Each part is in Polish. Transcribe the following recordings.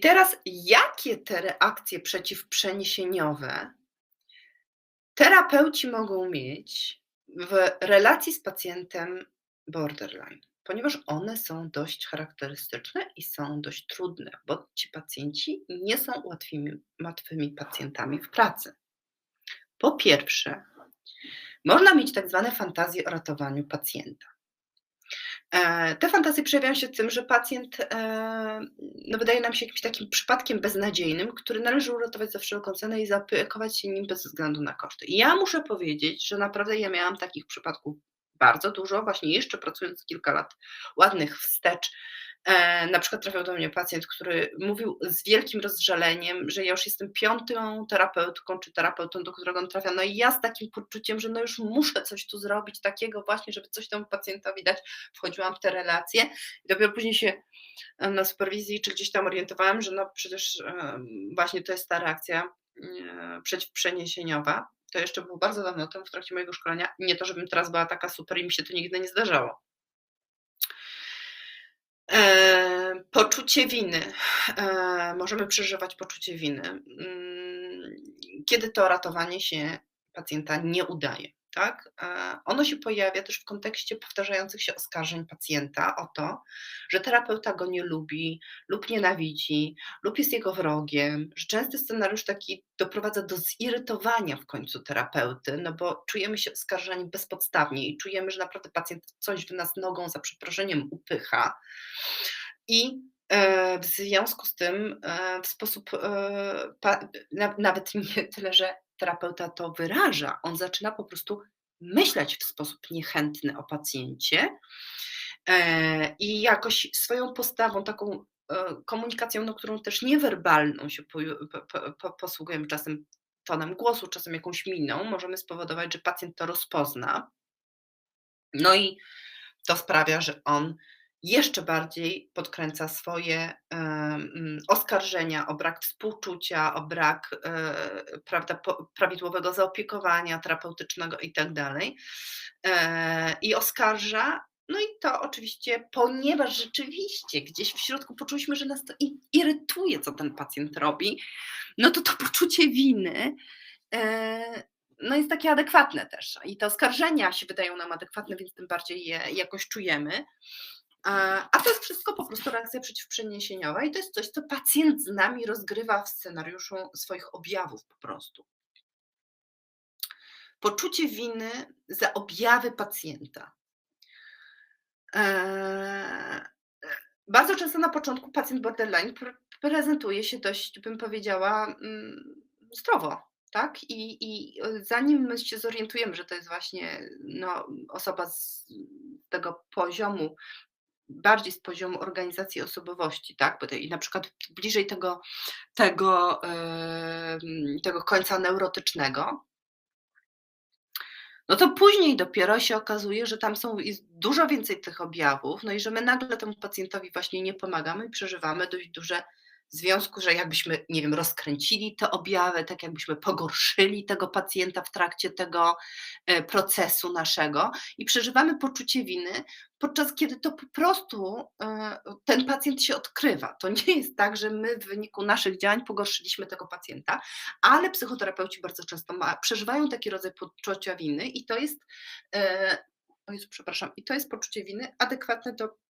teraz, jakie te reakcje przeciwprzeniesieniowe terapeuci mogą mieć w relacji z pacjentem borderline? Ponieważ one są dość charakterystyczne i są dość trudne, bo ci pacjenci nie są łatwymi, łatwymi pacjentami w pracy. Po pierwsze, można mieć tak zwane fantazje o ratowaniu pacjenta. E, te fantazje przejawiają się tym, że pacjent e, no wydaje nam się jakimś takim przypadkiem beznadziejnym, który należy uratować za wszelką cenę i zaopiekować się nim bez względu na koszty. I ja muszę powiedzieć, że naprawdę ja miałam takich przypadków bardzo dużo, właśnie jeszcze pracując kilka lat ładnych wstecz, na przykład trafiał do mnie pacjent, który mówił z wielkim rozżaleniem, że ja już jestem piątą terapeutką czy terapeutą, do którego on trafia. No i ja z takim poczuciem, że no już muszę coś tu zrobić takiego właśnie, żeby coś temu pacjentowi dać, wchodziłam w te relacje i dopiero później się e, na superwizji czy gdzieś tam orientowałam, że no przecież e, właśnie to jest ta reakcja przeciwprzeniesieniowa. To jeszcze było bardzo dawno temu w trakcie mojego szkolenia. Nie to, żebym teraz była taka super i mi się to nigdy nie zdarzało. Poczucie winy. E, możemy przeżywać poczucie winy, mm, kiedy to ratowanie się pacjenta nie udaje. Tak? E, ono się pojawia też w kontekście powtarzających się oskarżeń pacjenta o to, że terapeuta go nie lubi lub nienawidzi, lub jest jego wrogiem, że częsty scenariusz taki doprowadza do zirytowania w końcu terapeuty, no bo czujemy się oskarżani bezpodstawnie i czujemy, że naprawdę pacjent coś w nas nogą za przeproszeniem upycha. I e, w związku z tym e, w sposób nawet nie tyle, że terapeuta to wyraża, on zaczyna po prostu myśleć w sposób niechętny o pacjencie e, i jakoś swoją postawą, taką e, komunikacją, no, którą też niewerbalną się posługujemy czasem tonem głosu, czasem jakąś miną, możemy spowodować, że pacjent to rozpozna. No i to sprawia, że on jeszcze bardziej podkręca swoje oskarżenia o brak współczucia, o brak e, prawda, prawidłowego zaopiekowania terapeutycznego itd. Tak e, I oskarża no i to oczywiście, ponieważ rzeczywiście gdzieś w środku poczuliśmy, że nas to irytuje, co ten pacjent robi, no to to poczucie winy e, no jest takie adekwatne też. I te oskarżenia się wydają nam adekwatne, więc tym bardziej je jakoś czujemy. A to jest wszystko po prostu reakcja przeciwprzeniesieniowa i to jest coś, co pacjent z nami rozgrywa w scenariuszu swoich objawów po prostu. Poczucie winy za objawy pacjenta. Eee, bardzo często na początku pacjent borderline prezentuje się dość, bym powiedziała, mm, zdrowo, tak? I, I zanim my się zorientujemy, że to jest właśnie no, osoba z tego poziomu bardziej z poziomu organizacji osobowości, tak? I na przykład bliżej tego, tego, tego końca neurotycznego, no to później dopiero się okazuje, że tam są dużo więcej tych objawów, no i że my nagle temu pacjentowi właśnie nie pomagamy i przeżywamy dość duże w związku, że jakbyśmy, nie wiem, rozkręcili te objawy, tak jakbyśmy pogorszyli tego pacjenta w trakcie tego e, procesu naszego i przeżywamy poczucie winy, podczas kiedy to po prostu e, ten pacjent się odkrywa. To nie jest tak, że my w wyniku naszych działań pogorszyliśmy tego pacjenta, ale psychoterapeuci bardzo często ma, przeżywają taki rodzaj poczucia winy i to jest, e, o Jezu, przepraszam, i to jest poczucie winy adekwatne do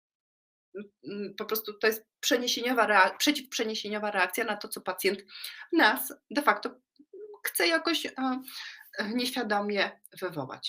po prostu to jest przeniesieniowa przeciwprzeniesieniowa reakcja na to, co pacjent nas de facto chce jakoś nieświadomie wywołać.